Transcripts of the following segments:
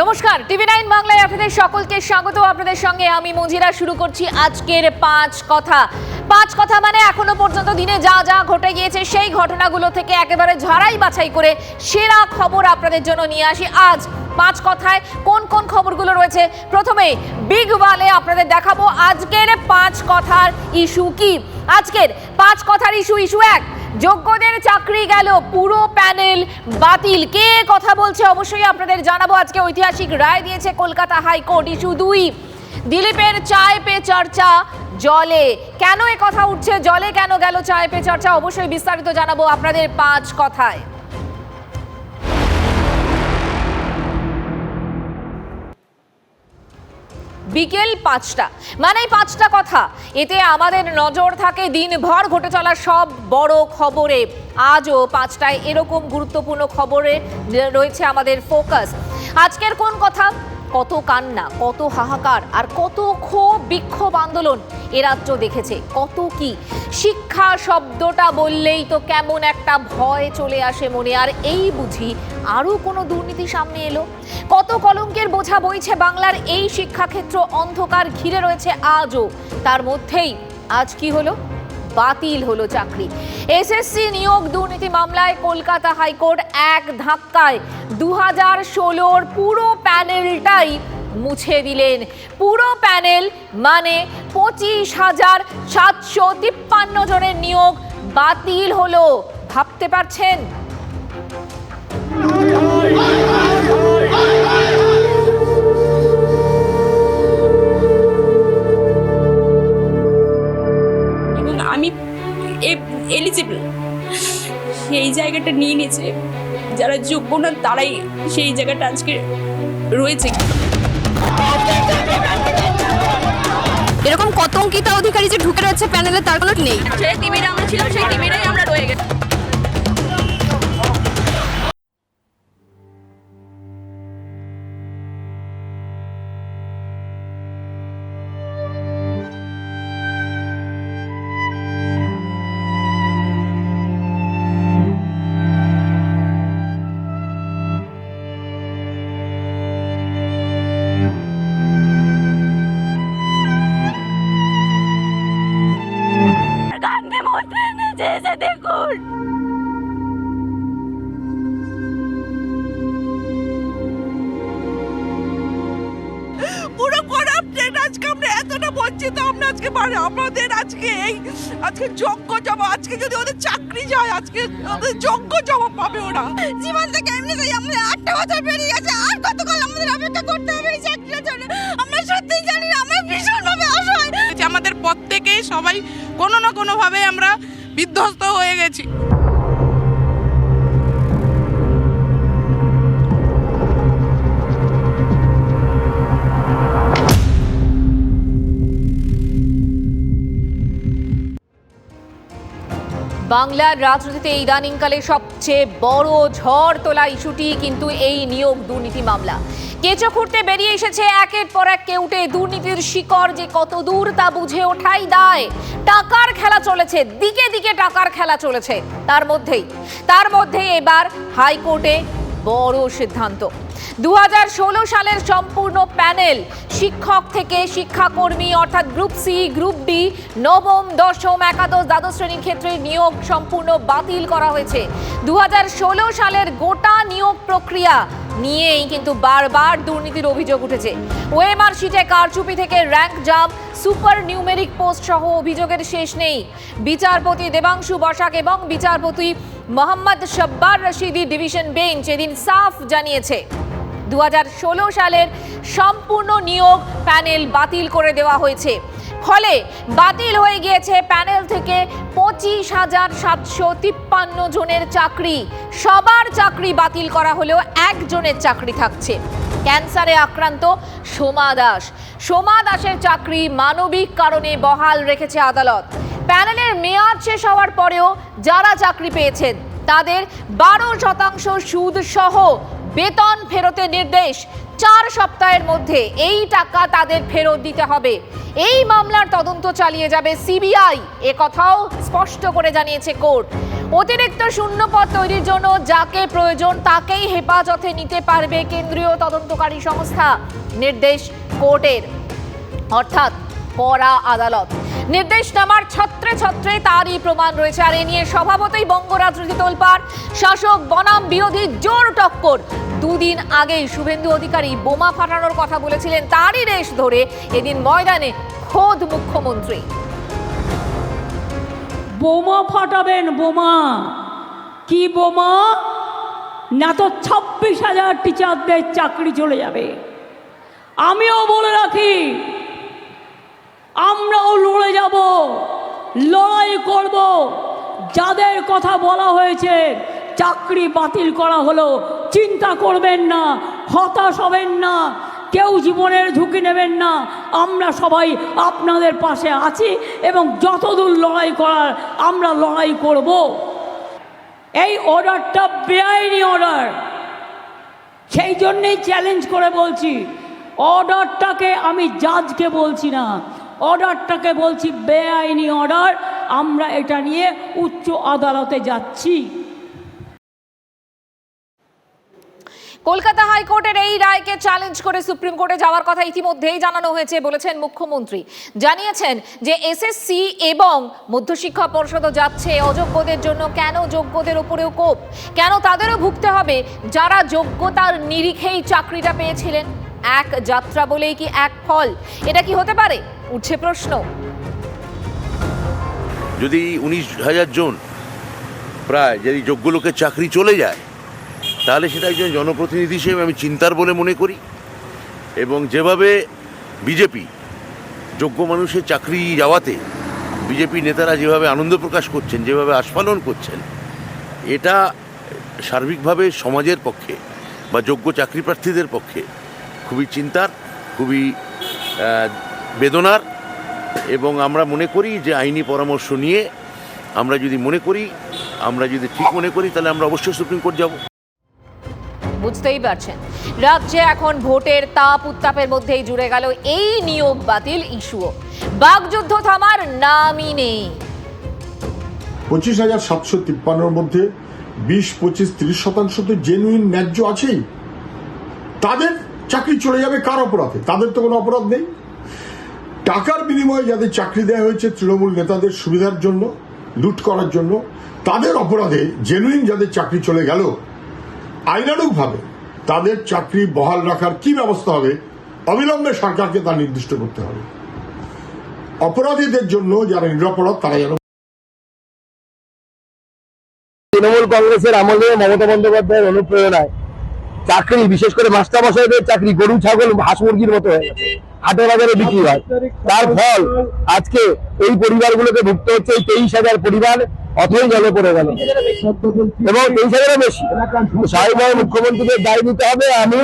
নমস্কার, TV nine বাংলায় আপনাদের সকলকে স্বাগত। আপনাদের সঙ্গে আমি মঞ্জিরা, শুরু করছি আজকের পাঁচ কথা। পাঁচ কথা মানে এখনও পর্যন্ত দিনে যা যা ঘটে গিয়েছে, সেই ঘটনাগুলো থেকে একেবারে ঝাড়াই বাছাই করে সেরা খবর আপনাদের জন্য নিয়ে আসি আজ। পাঁচ কথায় কোন কোন খবরগুলো রয়েছে? প্রথমে বিগ ওয়ালে আপনাদের দেখাবো আজকের পাঁচ কথার ইস্যু কি? আজকের পাঁচ কথার ইস্যু ইস্যু এক যোগ্যদের চাকরি গেল, পুরো প্যানেল বাতিল। কে কথা বলছে অবশ্যই আপনাদের জানাব। আজকে ঐতিহাসিক রায় দিয়েছে কলকাতা হাইকোর্ট ইস্যু দুই। দিলীপের চায় পে চর্চা জলে। কেন এ কথা উঠছে? জলে কেন গেল চায় পে চর্চা? অবশ্যই বিস্তারিত জানাব আপনাদের পাঁচ কথায়। বিকেল পাঁচটা। মানে পাঁচটা কথা। এতে আমাদের নজর থাকে দিনভর ঘটে চলা সব বড় খবরে। আজও পাঁচটায় এরকম গুরুত্বপূর্ণ খবরে রয়েছে আমাদের ফোকাস। আজকের কোন কথা? কত কান্না, কত হাহাকার আর কত ক্ষোভ, বিক্ষোভ, আন্দোলন এ রাজ্য দেখেছে। কত কি? শিক্ষা শব্দটা বললেই তো কেমন একটা ভয় চলে আসে মনে। আর এই বুঝি আরও কোনো দুর্নীতি সামনে এলো? কত কলঙ্কের বোঝা বইছে বাংলার এই শিক্ষাক্ষেত্র অন্ধকার ঘিরে রয়েছে আজও। তার মধ্যেই আজ কি হলো? বাতিল হলো চাকরি। এসএসসি নিয়োগ দুর্নীতি মামলায় কলকাতা হাইকোর্ট এক ধাক্কায়। দু হাজার ষোলোর পুরো প্যানেলটাই মুছে দিলেন। পুরো প্যানেল মানে পঁচিশ হাজার সাতশো তিপ্পান্ন জনের নিয়োগ বাতিল হলো। ভাবতে পারছেন? এলিজিবল সেই জায়গাটা নিয়ে নিয়েছে। যারা যোগ্য না তারাই সেই জায়গাটা আজকে রয়েছে। এরকম কত অঙ্কিতা অধিকারী যে ঢুকে রয়েছে প্যানেলে তার কোনো নেই। সেই টিমেরা আমরা ছিলাম সেই টিমেরাই আমরা রয়ে গেছি। মানে আমাদের আজকে এই আজকে যোগ্য জব আজকে যদি ওদের চাকরি যায় আজকে ওদের যোগ্য জব পাবে ওরা জীবন থেকে এমনি এমনিতেই আমাদের আটটা বছর পেরিয়ে গেছে আর কতকাল আমাদের অপেক্ষা করতে হবে এই চাকরির জন্য? আমরা সত্যি জানি না আমরা ভীষণভাবে অসহায়। যে আমাদের প্রত্যেকেই সবাই কোনো না কোনোভাবে আমরা বিধ্বস্ত হয়ে গেছি। বাংলার রাজনীতিতে ইদানিংকালে সবচেয়ে বড় ঝড় তোলা ইস্যুটি কিন্তু এই নিয়োগ দুর্নীতি মামলা। কেঁচো খুঁড়তে বেরিয়ে এসেছে একের পর এক কেউটে দুর্নীতির শিকড় যে কত দূর তা বুঝে ওঠাই দায়। টাকার খেলা চলেছে, দিকে দিকে টাকার খেলা চলেছে। তার মধ্যেই তার মধ্যেই এবার হাইকোর্টে বড় সিদ্ধান্ত। দু হাজার ষোলো সালের সম্পূর্ণ প্যানেল শিক্ষক থেকে শিক্ষাকর্মী, অর্থাৎ গ্রুপ সি, গ্রুপ ডি, নবম, দশম, একাদশ, দ্বাদশ শ্রেণির ক্ষেত্রে নিয়োগ সম্পূর্ণ বাতিল করা হয়েছে। দু হাজার ষোলো সালের গোটা নিয়োগ প্রক্রিয়া নিয়েই কিন্তু বারবার দুর্নীতির অভিযোগ উঠেছে। ওএমআর শিটে কারচুপি থেকে rank jump super numeric post সহ অভিযোগের শেষ নেই। বিচারপতি দেবাংশু বসাক এবং বিচারপতি মোহাম্মদ শব্বার রশিদি ডিভিশন বেঞ্চ এদিন সাফ জানিয়েছে। দু হাজার ষোলো সালের সম্পূর্ণ নিয়োগ প্যানেল বাতিল করে দেওয়া হয়েছে। ফলে বাতিল হয়ে গিয়েছে প্যানেল থেকে পঁচিশ হাজার সাতশো তিপ্পান্ন জনের চাকরি। সবার চাকরি বাতিল করা হলেও একজনের চাকরি থাকছে। ক্যান্সারে আক্রান্ত সোমা দাস। সোমা দাসের চাকরি মানবিক কারণে বহাল রেখেছে আদালত। প্যানেলের মেয়াদ শেষ হওয়ার পরেও যারা চাকরি পেয়েছেন, তাদের বারো শতাংশ সুদ সহ বেতন ফেরতের নির্দেশ। চার সপ্তাহের মধ্যে এই টাকা তাদের ফেরত দিতে হবে। এই মামলার তদন্ত চালিয়ে যাবে সিবিআই। এ কথাও স্পষ্ট করে জানিয়েছে কোর্ট। অতিরিক্ত শূন্যপদ তৈরির জন্য যাকে প্রয়োজন তাকেই হেফাজতে নিতে পারবে কেন্দ্রীয় তদন্তকারী সংস্থা। নির্দেশ কোর্টের। অর্থাৎ কড়া আদালত। নির্দেশনামার ছত্রে ছত্রে তারই প্রমাণ রয়েছে। আর এ নিয়ে স্বভাবতই বঙ্গ রাজনীতি তোলপাড়। শাসক, বনাম বিরোধী জোর টক্কর। দুদিন আগেই শুভেন্দু অধিকারী বোমা ফাটানোর কথা বলেছিলেন। তারই রেশ ধরে এদিন ময়দানে খোদ মুখ্যমন্ত্রী। বোমা ফাটাবেন বোমা। কি বোমা? না তো ছাব্বিশ হাজার টিচারদের চাকরি চলে যাবে। আমিও বলে রাখি আমরাও লড়ে যাব, লড়াই করব। যাদের কথা বলা হয়েছে, চাকরি বাতিল করা হলো, চিন্তা করবেন না, হতাশ হবেন না, কেউ জীবনের ঝুঁকি নেবেন না। আমরা সবাই আপনাদের পাশে আছি এবং যতদূর লড়াই করার আমরা লড়াই করব। এই অর্ডারটা বেআইনি অর্ডার। সেই জন্যেই চ্যালেঞ্জ করে বলছি, অর্ডারটাকে আমি জাজকে বলছি না। অর্ডারটাকে বলছি, বেআইনি অর্ডার, আমরা এটা নিয়ে উচ্চ আদালতে যাচ্ছি। কলকাতা হাইকোর্টের এই রায়কে চ্যালেঞ্জ করে সুপ্রিম কোর্টে যাওয়ার কথা ইতিমধ্যেই জানানো হয়েছে, বলেছেন মুখ্যমন্ত্রী। জানিয়েছেন যে এসএসসি এবং মধ্যশিক্ষা পর্ষদও যাচ্ছে অযোগ্যদের জন্য। কেন যোগ্যদের উপরেও কোপ? কেন তাদেরও ভুগতে হবে? যারা যোগ্যতার নিরিখেই চাকরিটা পেয়েছিলেন। এক যাত্রা বলেই কি এক ফল? এটা কি হতে পারে? উঠছে প্রশ্ন। যদি উনিশ হাজার জন প্রায় যদি যোগ্য লোকের চাকরি চলে যায়, তাহলে সেটা একজন জনপ্রতিনিধি হিসেবে আমি চিন্তার বলে মনে করি। এবং যেভাবে বিজেপি যোগ্য মানুষের চাকরি যাওয়াতে বিজেপি নেতারা যেভাবে আনন্দ প্রকাশ করছেন, যেভাবে আস্ফালন করছেন, এটা সার্বিকভাবে সমাজের পক্ষে বা যোগ্য চাকরি প্রার্থীদের পক্ষে খুবই চিন্তার খুবই বেদনার এবং আমরা মনে করি যে আইনি পরামর্শ নিয়ে আমরা যদি মনে করি আমরা যদি ঠিক মনে করি তাহলে আমরা অবশ্যই সুপ্রিম কোর্ট যাব। বুঝতেই পারছেন। রাজ্যে এখন ভোটের তাপ উত্তাপের মধ্যেই জুড়ে গেল এই নিয়োগ বাতিল ইস্যুও। বাগযুদ্ধ থামার নামই নেই। পঁচিশ হাজার সাতশো তিপ্পান্নর মধ্যে বিশ পঁচিশ তিরিশ শতাংশ তো জেনুইন ন্যায্য আছেই। তাদের চাকরি চলে যাবে কার অপরাধে? তাদের তো কোনো অপরাধ নেই। টাকার বিনিময়ে যাদের চাকরি দেওয়া হয়েছে তৃণমূল নেতাদের সুবিধার জন্য, লুট করার জন্য, তাদের অপরাধে জেনুইন যাদের চাকরি চলে গেল আইনানুকভাবে তাদের চাকরি বহাল রাখার কি ব্যবস্থা হবে? অবিলম্বে সরকারকে তা নির্দিষ্ট করতে হবে। অপরাধীদের জন্য যারা নিরপরাধ, তারা যেন তৃণমূল কংগ্রেসের আমলে মমতা বন্দ্যোপাধ্যায়ের অনুপ্রেরণায় চাকরি, বিশেষ করে মাস্টারমশাইদের চাকরি, গরু, ছাগল, হাঁস, মুরগির মতো হয়ে। গেছে হাটে বাজারে বিক্রি হয়। তার ফল আজকে এই পরিবারগুলোকে ভুগতে হচ্ছে, এই তেইশ হাজার পরিবার অথই জলে পড়ে গেল। এবং তেইশ হাজারের বেশি। স্বাভাবিকভাবে মুখ্যমন্ত্রীকে দায় নিতে হবে, আমি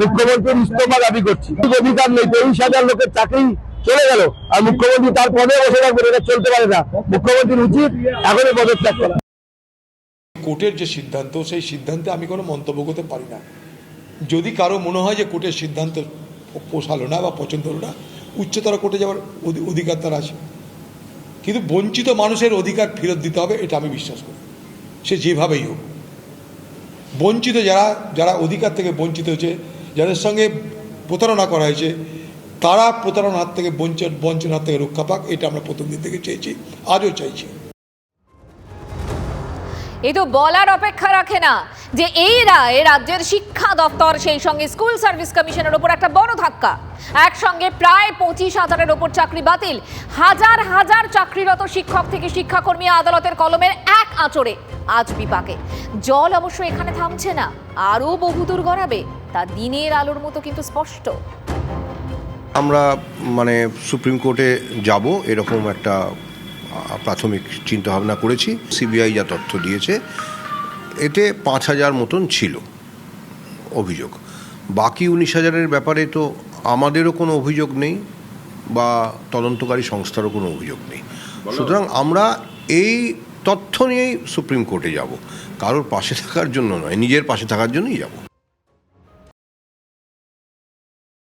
মুখ্যমন্ত্রীর ইস্তফা দাবি করছি। অধিকার নেই, তেইশ হাজার লোকের চাকরি চলে গেল। আর মুখ্যমন্ত্রী তার পদে বসে থাকবেন, এটা চলতে পারে না। মুখ্যমন্ত্রীর উচিত এখনই পদত্যাগ করা। কোর্টের যে সিদ্ধান্ত, সেই সিদ্ধান্তে আমি কোনো মন্তব্য করতে পারি না। যদি কারও মনে হয় যে কোর্টের সিদ্ধান্ত পোষালো না বা পছন্দ হলো না, উচ্চতর কোর্টে যাওয়ার অধি- অধিকার তার আছে। কিন্তু বঞ্চিত মানুষের অধিকার ফেরত দিতে হবে, এটা আমি বিশ্বাস করি। সে যেভাবেই হোক। বঞ্চিত যারা যারা অধিকার থেকে বঞ্চিত হয়েছে, যাদের সঙ্গে প্রতারণা করা হয়েছে, তারা প্রতারণার থেকে বঞ্চন বঞ্চনার থেকে রক্ষা পাক, এটা আমরা প্রথম দিন থেকে চেয়েছি, আজও চাইছি। এ তো বলার অপেক্ষা রাখে না যে এই রায়ে রাজ্যের শিক্ষা দপ্তর, সেই সঙ্গে স্কুল সার্ভিস কমিশনের ওপর একটা বড় ধাক্কা। একসঙ্গে প্রায় পঁচিশ হাজারের ওপর চাকরি বাতিল। হাজার হাজার চাকরিরত শিক্ষক থেকে শিক্ষাকর্মী আদালতের কলমের এক আঁচড়ে আজ বিপাকে। জল অবশ্য এখানে থামছে না, আরও বহুদূর গড়াবে, তা দিনের আলোর মতো কিন্তু স্পষ্ট। আমরা মানে সুপ্রিম কোর্টে যাব, এরকম একটা প্রাথমিক চিন্তাভাবনা করেছি। সিবিআই যা তথ্য দিয়েছে এতে পাঁচ হাজার মতন ছিল অভিযোগ। বাকি উনিশ হাজারের ব্যাপারে তো আমাদেরও কোনো অভিযোগ নেই বা তদন্তকারী সংস্থারও কোনো অভিযোগ নেই। সুতরাং আমরা এই তথ্য নিয়েই সুপ্রিম কোর্টে যাব। কারোর পাশে থাকার জন্য নয় নিজের পাশে থাকার জন্যই যাব।